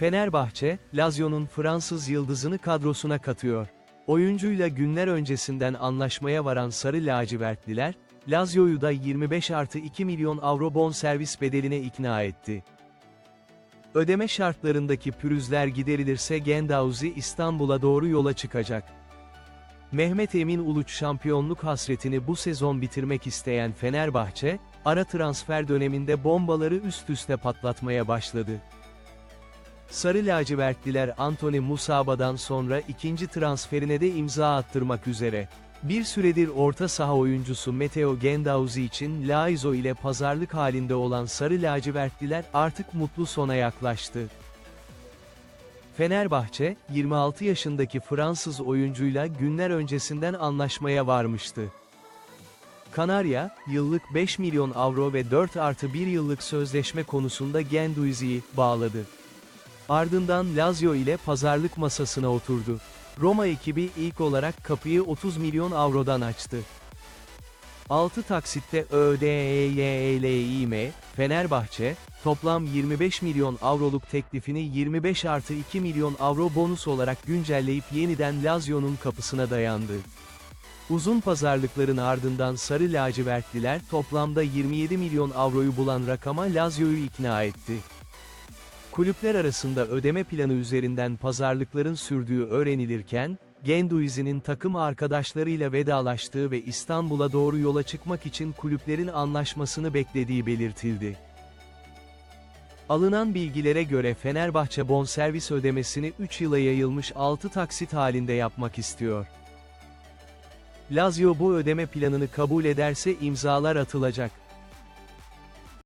Fenerbahçe, Lazio'nun Fransız yıldızını kadrosuna katıyor. Oyuncuyla günler öncesinden anlaşmaya varan Sarı Lacivertliler, Lazio'yu da 25 artı 2 milyon avro bonservis bedeline ikna etti. Ödeme şartlarındaki pürüzler giderilirse Gendauzi İstanbul'a doğru yola çıkacak. Mehmet Emin Uluç şampiyonluk hasretini bu sezon bitirmek isteyen Fenerbahçe, ara transfer döneminde bombaları üst üste patlatmaya başladı. Sarı lacivertliler Anthony Musaba'dan sonra ikinci transferine de imza attırmak üzere. Bir süredir orta saha oyuncusu Matteo Gendauzi için Laizo ile pazarlık halinde olan Sarı lacivertliler artık mutlu sona yaklaştı. Fenerbahçe, 26 yaşındaki Fransız oyuncuyla günler öncesinden anlaşmaya varmıştı. Kanarya, yıllık 5 milyon avro ve 4 artı 1 yıllık sözleşme konusunda Genduizi'yi bağladı. Ardından Lazio ile pazarlık masasına oturdu. Roma ekibi ilk olarak kapıyı 30 milyon avrodan açtı. 6 taksitte ÖDEYLİM, Fenerbahçe, toplam 25 milyon avroluk teklifini 25 artı 2 milyon avro bonus olarak güncelleyip yeniden Lazio'nun kapısına dayandı. Uzun pazarlıkların ardından Sarı Lacivertliler toplamda 27 milyon avroyu bulan rakama Lazio'yu ikna etti. Kulüpler arasında ödeme planı üzerinden pazarlıkların sürdüğü öğrenilirken, Genduizi'nin takım arkadaşlarıyla vedalaştığı ve İstanbul'a doğru yola çıkmak için kulüplerin anlaşmasını beklediği belirtildi. Alınan bilgilere göre Fenerbahçe bonservis ödemesini 3 yıla yayılmış 6 taksit halinde yapmak istiyor. Lazio bu ödeme planını kabul ederse imzalar atılacak.